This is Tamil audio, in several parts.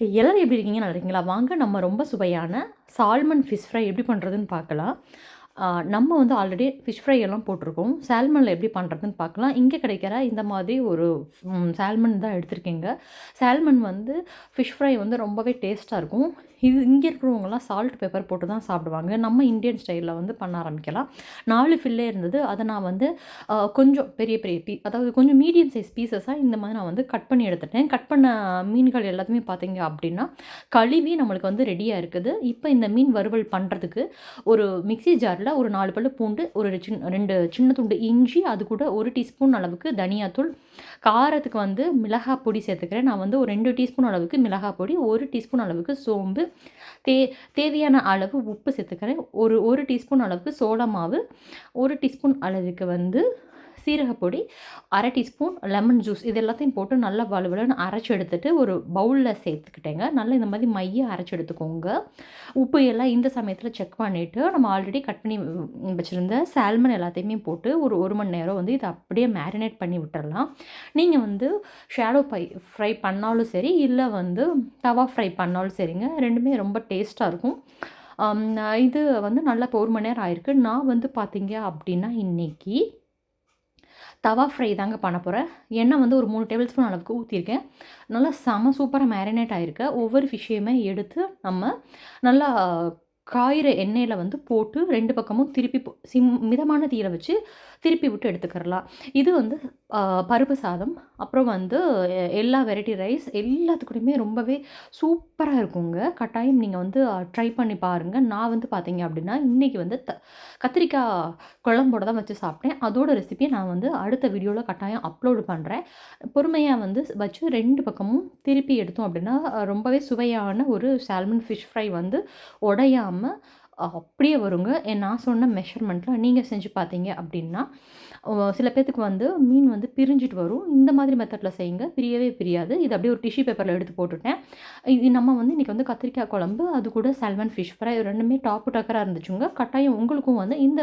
எல்லோரும் எப்படி இருக்கீங்க நல்லா இருக்கீங்களா வாங்க நம்ம ரொம்ப சுவையான சால்மன் ஃபிஷ் ஃப்ரை எப்படி பண்ணுறதுன்னு பார்க்கலாம். நம்ம வந்து ஆல்ரெடி ஃபிஷ் ஃப்ரை எல்லாம் போட்டிருக்கோம். சால்மனில் எப்படி பண்ணுறதுன்னு பார்க்கலாம். இங்கே கிடைக்கிற இந்த மாதிரி ஒரு சால்மன் தான் எடுத்திருக்கீங்க. சால்மன் வந்து ஃபிஷ் ஃப்ரை வந்து ரொம்பவே டேஸ்ட்டாக இருக்கும். இது இங்கே இருக்கிறவங்கலாம் சால்ட் பேப்பர் போட்டு தான் சாப்பிடுவாங்க. நம்ம இந்தியன் ஸ்டைலில் வந்து பண்ண ஆரம்பிக்கலாம். நாலு ஃபில்லே இருந்தது. அதை நான் வந்து கொஞ்சம் பெரிய பெரிய பீ அதாவது கொஞ்சம் மீடியம் சைஸ் பீசஸாக இந்த மாதிரி நான் வந்து கட் பண்ணி எடுத்துட்டேன். கட் பண்ண மீன்கள் எல்லாத்தையுமே பார்த்தீங்க அப்படின்னா கழுவி நம்மளுக்கு வந்து ரெடியாக இருக்குது. இப்போ இந்த மீன் வறுவல் பண்ணுறதுக்கு ஒரு மிக்சி ஜாரில் அதில் ஒரு நாலு பல்லு பூண்டு ஒரு சின்ன ரெண்டு சின்ன துண்டு இஞ்சி அது கூட ஒரு டீஸ்பூன் அளவுக்கு தனியாத்தூள். காரத்துக்கு வந்து மிளகாய் பொடி சேர்த்துக்கிறேன். நான் வந்து ஒரு ரெண்டு டீஸ்பூன் அளவுக்கு மிளகாய் பொடி ஒரு டீஸ்பூன் அளவுக்கு சோம்பு. தே தேவையான அளவு உப்பு சேர்த்துக்கிறேன். ஒரு ஒரு டீஸ்பூன் அளவுக்கு சோள மாவு ஒரு டீஸ்பூன் அளவுக்கு வந்து சீரகப்பொடி அரை டீஸ்பூன் லெமன் ஜூஸ் இது எல்லாத்தையும் போட்டு நல்லா வலுவலுன்னு அரைச்சி எடுத்துகிட்டு ஒரு பவுலில் சேர்த்துக்கிட்டேங்க. நல்லா இந்த மாதிரி மைய அரைச்சி எடுத்துக்கோங்க. உப்பு எல்லாம் இந்த சமயத்தில் செக் பண்ணிவிட்டு நம்ம ஆல்ரெடி கட் பண்ணி வச்சுருந்த சால்மன் எல்லாத்தையுமே போட்டு ஒரு ஒரு மணி நேரம் வந்து இதை அப்படியே மேரினேட் பண்ணி விட்டுடலாம் நீங்கள் வந்து ஷேடோ பை ஃப்ரை பண்ணாலும் சரி இல்லை வந்து தவா ஃப்ரை பண்ணாலும் சரிங்க. ரெண்டுமே ரொம்ப டேஸ்ட்டாக இருக்கும். இது வந்து நல்லா இப்போ ஒரு மணி நேரம் ஆயிருக்கு. நான் வந்து பார்த்தீங்க அப்படின்னா இன்றைக்கி தவா ஃப்ரை தாங்க பண்ண போகிறேன் எண்ணெய் வந்து ஒரு மூணு டேபிள் ஸ்பூன் அளவுக்கு ஊற்றிருக்கேன் நல்லா செம சூப்பராக மேரினேட் ஆகிருக்கு ஒவ்வொரு ஃபிஷ்ஷையுமே எடுத்து நம்ம நல்லா காயிற எண்ணெயில் வந்து போட்டு ரெண்டு பக்கமும் திருப்பி சிம் மிதமான தீரை வச்சு திருப்பி விட்டு எடுத்துக்கிறலாம். இது வந்து பருப்பு சாதம் அப்புறம் வந்து எல்லா வெரைட்டி ரைஸ் எல்லாத்துக்கூடயுமே ரொம்பவே சூப்பராக இருக்குங்க. கட்டாயம் நீங்கள் வந்து ட்ரை பண்ணி பாருங்கள் நான் வந்து பார்த்தீங்க அப்படின்னா இன்றைக்கி வந்து த கத்திரிக்காய் குழம்போட தான் வச்சு சாப்பிட்டேன் அதோட ரெசிபியை நான் வந்து அடுத்த வீடியோவில் கட்டாயம் அப்லோடு பண்ணுறேன் பொறுமையாக வந்து வச்சு ரெண்டு பக்கமும் திருப்பி எடுத்தோம் அப்படின்னா ரொம்பவே சுவையான ஒரு சால்மன் ஃபிஷ் ஃப்ரை வந்து உடையாமல் அப்படியே வருங்க. நான் சொன்ன மெஷர்மெண்ட்டில் நீங்கள் செஞ்சு பார்த்தீங்க அப்படின்னா சில பேர்த்துக்கு வந்து மீன் வந்து பிரிஞ்சிட்டு வரும். இந்த மாதிரி மெத்தடில் செய்யுங்க. பிரியவே பிரியாது. இது அப்படியே ஒரு டிஷ்யூ பேப்பரில் எடுத்து போட்டுட்டேன். இது நம்ம வந்து இன்றைக்கி வந்து கத்திரிக்காய் குழம்பு அது கூட சல்மன் ஃபிஷ் ஃப்ரை ரெண்டுமே டாப்பு டக்கராக இருந்துச்சுங்க. கட்டாயம் உங்களுக்கும் வந்து இந்த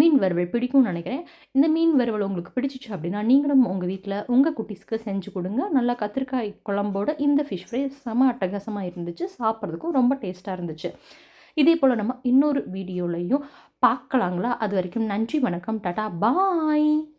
மீன் வறுவல் பிடிக்கும்னு நினைக்கிறேன். இந்த மீன் வறுவல் உங்களுக்கு பிடிச்சிச்சு அப்படின்னா நீங்களும் உங்கள் வீட்டில் உங்கள் குட்டீஸ்க்கு செஞ்சு கொடுங்க. நல்லா கத்திரிக்காய் குழம்போட இந்த ஃபிஷ் ஃப்ரை செம அட்டகாசமாக இருந்துச்சு. சாப்பிட்றதுக்கும் ரொம்ப டேஸ்ட்டாக இருந்துச்சு. இதே போல் நம்ம இன்னொரு வீடியோலையும் பார்க்கலாங்களா? அது வரைக்கும் நன்றி வணக்கம் டாட்டா பாய்!